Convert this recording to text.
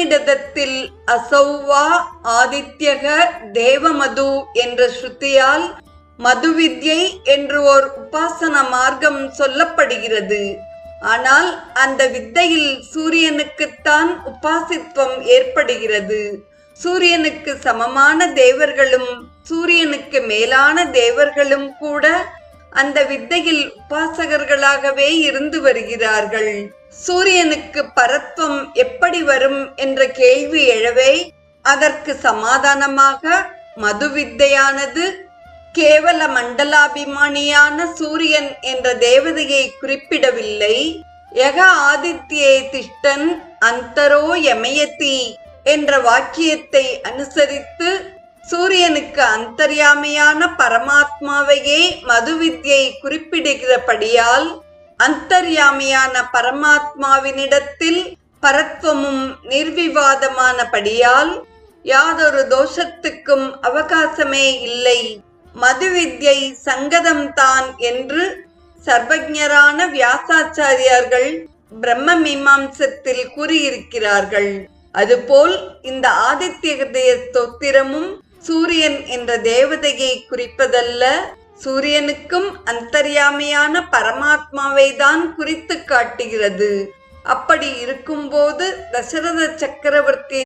உபநிடதத்தில் அசௌவா ஆதித்யக தேவமது என்ற ஸ்ருதியால் மதுவித்யை என்று ஓர் உபாசன மார்க்கம் சொல்லப்படுகிறது. ஆனால் அந்த வித்தையில் சூரியனுக்குத்தான் உபாசித்துவம் ஏற்படுகிறது. சூரியனுக்கு சமமான தேவர்களும் சூரியனுக்கு மேலான தேவர்களும் கூட அந்த வித்தையில் உபாசகர்களாகவே இருந்து வருகிறார்கள். சூரியனுக்கு பரத்வம் எப்படி வரும் என்ற கேள்வி எழவே அதற்கு சமாதானமாக மது வித்தையானது கேவல மண்டலாபிமானியான சூரியன் என்ற தேவதையை குறிப்பிடவில்லை. யக ஆதித்யே திஷ்டன் அந்தரோ யமயதி என்ற வாக்கியத்தை அனுசரித்து சூரியனுக்கு அந்தர்யாமியான பரமாத்மாவையே மது வித்யை குறிப்பிடுகிறபடியால் அந்தர்யாமியான பரமாத்மாவினிடத்தில் பரத்வமும் நிர்விவாதமானபடியால் யாதொரு தோஷத்துக்கும் அவகாசமே இல்லை. மது வித்யை சங்கதம்தான் என்று சர்வஜரான வியாசாச்சாரியார்கள் பிரம்ம மீமாம்சத்தில் கூறியிருக்கிறார்கள். அதுபோல் இந்த ஆதித்ய ஹிருதய ஸ்தோத்திரமும் சூரியன் என்ற தேவதையை குறிப்பதல்ல சூரியனுக்கும் அந்தர்யாமையான பரமாத்மாவை தான் குறித்து காட்டுகிறது. அப்படி இருக்கும்போது தசரத சக்கரவர்த்தி